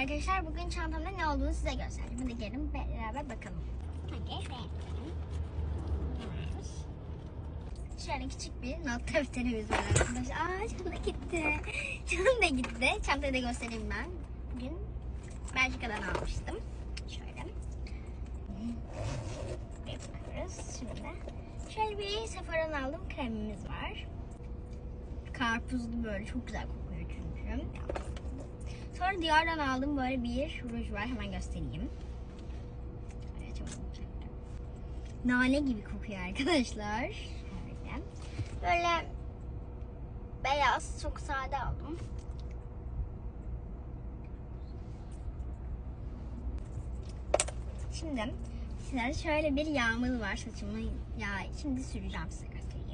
arkadaşlar. Bugün çantamda ne olduğunu size göstereceğim. Hadi gelin beraber bakalım. Hadi. Şöyle küçük bir not defterimiz var arkadaşlar. Aa çanta gitti. Çanta gitti. Çantayı da göstereyim ben. Bugün Belçika'dan almıştım. Şöyle. Yapıyoruz şimdi. Şöyle bir Sephora'dan aldığım kremimiz var. Karpuzlu böyle çok güzel kokuyor çünkü. Sonra Dior'dan aldım böyle bir ruj var. Hemen göstereyim. Böyle. Nane gibi kokuyor arkadaşlar. Şöyle. Böyle beyaz, çok sade aldım. Şimdi size şöyle bir yağmur var saçımı yağ. Şimdi süreceğim size göstereyim.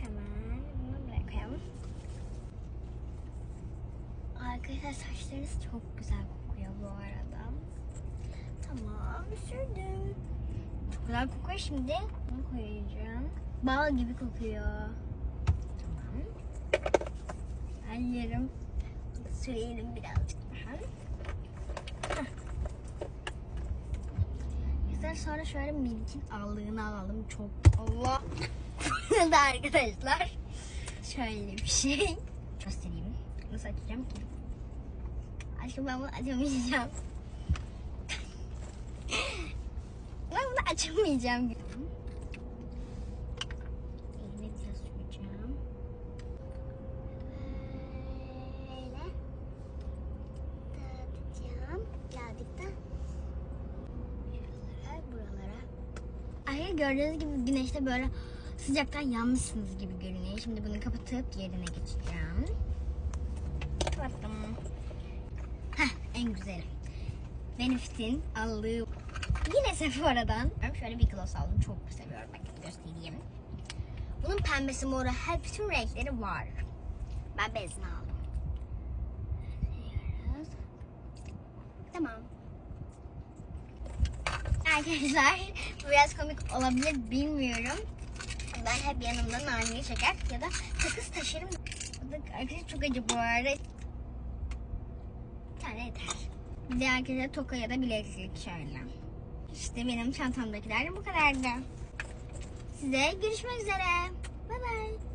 Hemen bunu buraya. Arkadaşlar saçlarınız çok güzel kokuyor bu arada. Tamam sürdüm. Çok güzel kokuyor şimdi. Bunu koyacağım. Bal gibi kokuyor. Tamam. Ellerim süreyelim birazcık Güzel sonra şöyle Milk'in allığını alalım. Çok Allah. da arkadaşlar. Şöyle bir şey. Göstereyim. Nasıl açacağım ki? Aşkım ben bunu açamayacağım. ben bunu açamayacağım. Elime biraz süreceğim. Böyle. Dağıtacağım. Birazcık da şuralara, buralara. Ay gördüğünüz gibi güneşte böyle sıcaktan yanmışsınız gibi görünüyor. Şimdi bunu kapatıp yerine geçeceğim. Kapattım. Heh, en güzeli. Benefit'in aldığı yine Sephora'dan şöyle bir gloss aldım. Çok seviyorum. Bakın göstereyim. Bunun pembesi moru her bütün renkleri var. Ben bezini aldım. Tamam. Arkadaşlar biraz komik olabilir bilmiyorum. Ben hep yanımda nane şeker ya da sakız taşırım. Arkadaşlar çok acı bu arada. Tane yeter. Bir de arkadaşlar toka ya da bileklik şöyle. İşte benim çantamdakiler de bu kadardı. Size görüşmek üzere. Bay bay.